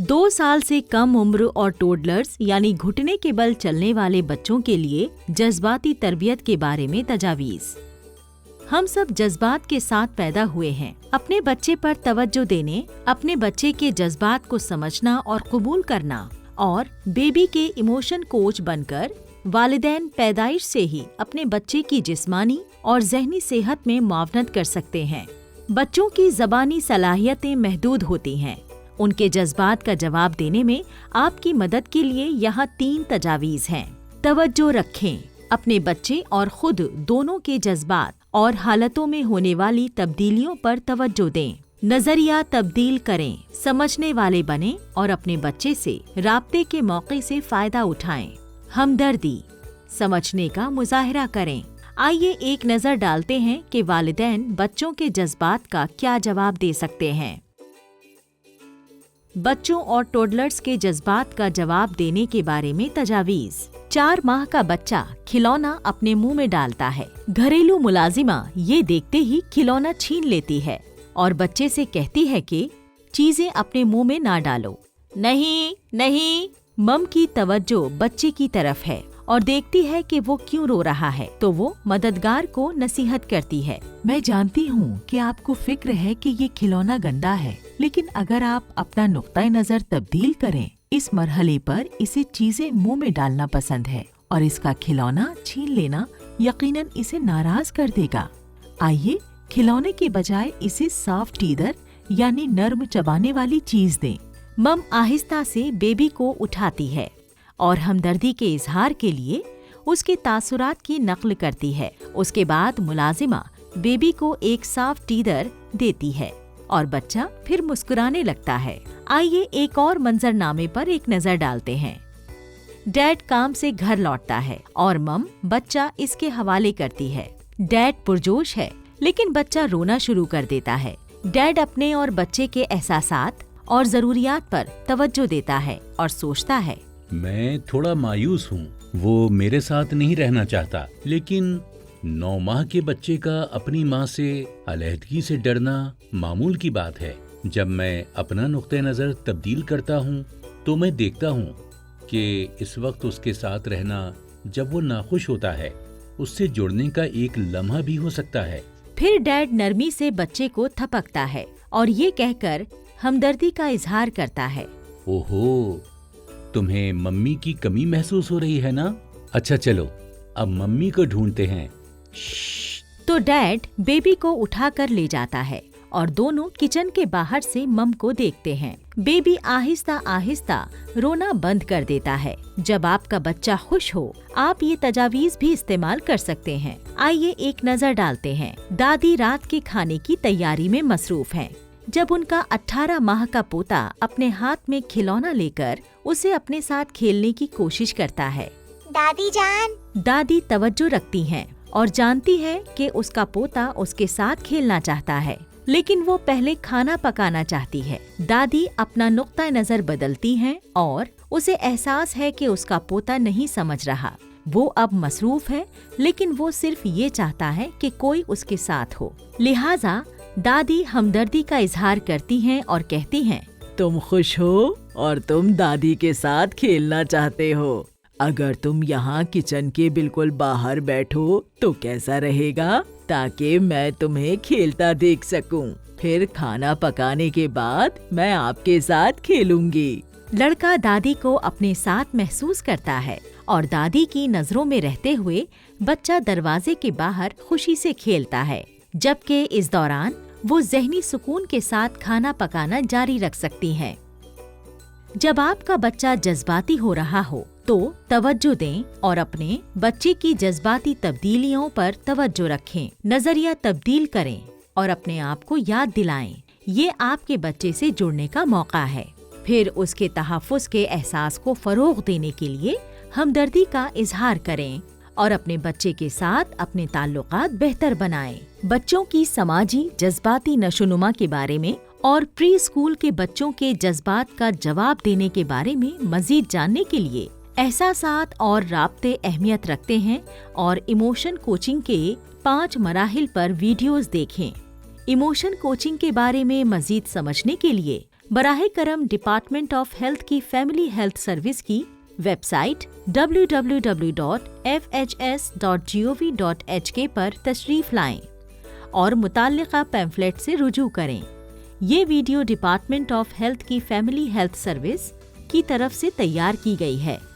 दो साल से कम उम्र और टोडलर्स यानी घुटने के बल चलने वाले बच्चों के लिए जज्बाती तरबियत के बारे में तजावीज़। हम सब जज्बात के साथ पैदा हुए हैं। अपने बच्चे पर तवज्जो देने, अपने बच्चे के जज्बात को समझना और कबूल करना, और बेबी के इमोशन कोच बनकर वालिदैन पैदाइश से ही अपने बच्चे की जिस्मानी और जहनी सेहत में मुआवनत कर सकते हैं। बच्चों की जबानी सलाहियतें महदूद होती हैं। उनके जज्बात का जवाब देने में आपकी मदद के लिए यहाँ तीन तजावीज़ हैं। तवज्जो रखें, अपने बच्चे और खुद दोनों के जज्बात और हालतों में होने वाली तब्दीलियों पर तवज्जो दें। नज़रिया तब्दील करें, समझने वाले बने और अपने बच्चे से रबते के मौके से फ़ायदा उठाएँ। हमदर्दी, समझने का मुजाहरा करें। आइए एक नज़र डालते हैं कि वालिदैन बच्चों के जज्बात का क्या जवाब दे सकते हैं। बच्चों और टोडलर्स के जज्बात का जवाब देने के बारे में तजावीज़। चार माह का बच्चा खिलौना अपने मुँह में डालता है। घरेलू मुलाजिमा ये देखते ही खिलौना छीन लेती है और बच्चे से कहती है कि, चीज़ें अपने मुँह में ना डालो। नहीं नहीं, मम की तवज्जो बच्चे की तरफ़ है। और देखती है कि वो क्यों रो रहा है तो वो मददगार को नसीहत करती है। मैं जानती हूँ कि आपको फ़िक्र है कि ये खिलौना गंदा है, लेकिन अगर आप अपना नुक्ता नज़र तब्दील करें, इस मरहले पर इसे चीज़ें मुँह में डालना पसंद है और इसका खिलौना छीन लेना यकीनन इसे नाराज़ कर देगा। आइए, खिलौने के बजाय इसे साफ़ टीदर यानी नर्म चबाने वाली चीज़ दें। मम आहिस्ता से बेबी को उठाती है। और हमदर्दी के इजहार के लिए उसके तासुरात की नकल करती है। उसके बाद मुलाजिमा बेबी को एक साफ़ टीदर देती है और बच्चा फिर मुस्कुराने लगता है। आइए एक और मंजरनामे पर एक नज़र डालते हैं। डैड काम से घर लौटता है और मम बच्चा इसके हवाले करती है। डैड पुरजोश है, लेकिन बच्चा रोना शुरू कर देता है। डैड अपने और बच्चे के एहसास और जरूरियात पर तवज्जो देता है और सोचता है मैं थोड़ा मायूस हूँ। वो मेरे साथ नहीं रहना चाहता। लेकिन नौ माह के बच्चे का अपनी माँ से अलहदगी से डरना मामूल की बात है। जब मैं अपना नुक़ नज़र तब्दील करता हूँ तो मैं देखता हूँ कि इस वक्त उसके साथ रहना जब वो नाखुश होता है उससे जुड़ने का एक लम्हा भी हो सकता है। फिर डैड नरमी से बच्चे को थपकता है और ये कहकर हमदर्दी का इजहार करता है। ओहो! तुम्हें मम्मी की कमी महसूस हो रही है ना? अच्छा चलो, अब मम्मी को ढूंढते हैं। तो डैड बेबी को उठाकर ले जाता है और दोनों किचन के बाहर से मम को देखते हैं। बेबी आहिस्ता आहिस्ता रोना बंद कर देता है। जब आपका बच्चा खुश हो, आप ये तजावीज भी इस्तेमाल कर सकते हैं। आइए एक नज़र डालते हैं। दादी रात के खाने की तैयारी में मसरूफ हैं। जब उनका 18 माह का पोता अपने हाथ में खिलौना लेकर उसे अपने साथ खेलने की कोशिश करता है। दादी जान। दादी तवज्जो रखती हैं और जानती है कि उसका पोता उसके साथ खेलना चाहता है लेकिन वो पहले खाना पकाना चाहती है। दादी अपना नुक्ता नज़र बदलती हैं और उसे एहसास है कि उसका पोता नहीं समझ रहा। वो अब मसरूफ है लेकिन वो सिर्फ़ ये चाहता है कि कोई उसके साथ हो। लिहाजा दादी हमदर्दी का इजहार करती हैं और कहती हैं तुम खुश हो और तुम दादी के साथ खेलना चाहते हो। अगर तुम यहाँ किचन के बिल्कुल बाहर बैठो तो कैसा रहेगा? ताकि मैं तुम्हें खेलता देख सकूँ। फिर खाना पकाने के बाद मैं आपके साथ खेलूँगी। लड़का दादी को अपने साथ महसूस करता है और दादी की नज़रों में रहते हुए बच्चा दरवाजे के बाहर खुशी से खेलता है। जबकि इस दौरान वो जहनी सुकून के साथ खाना पकाना जारी रख सकती हैं। जब आपका बच्चा जज्बाती हो रहा हो तो तवज्जो दें और अपने बच्चे की जज्बाती तब्दीलियों पर तवज्जो रखें। नज़रिया तब्दील करें और अपने आप को याद दिलाएँ। ये आपके बच्चे से जुड़ने का मौका है। फिर उसके तहफ़ के एहसास को फ़रोग देने के लिए हमदर्दी का इजहार करें। और अपने बच्चे के साथ अपने ताल्लुक बेहतर बनाएँ। बच्चों की समाजी, जज्बाती नशोनुमा के बारे में और प्री स्कूल के बच्चों के जज्बात का जवाब देने के बारे में मजीद जानने के लिए एहसासात और रबते अहमियत रखते हैं और इमोशन कोचिंग के पाँच मराहल पर वीडियोस देखें इमोशन कोचिंग के बारे में मजीद समझने के लिए बराह करम डिपार्टमेंट ऑफ़ हेल्थ की फैमिली हेल्थ सर्विस की वेबसाइट www.fhs.gov.hk पर तशरीफ़ लाएँ और मुतल पैम्फलेट से रुजू करें। ये वीडियो डिपार्टमेंट ऑफ़ हेल्थ की फैमिली हेल्थ सर्विस की तरफ़ से तैयार की गई है।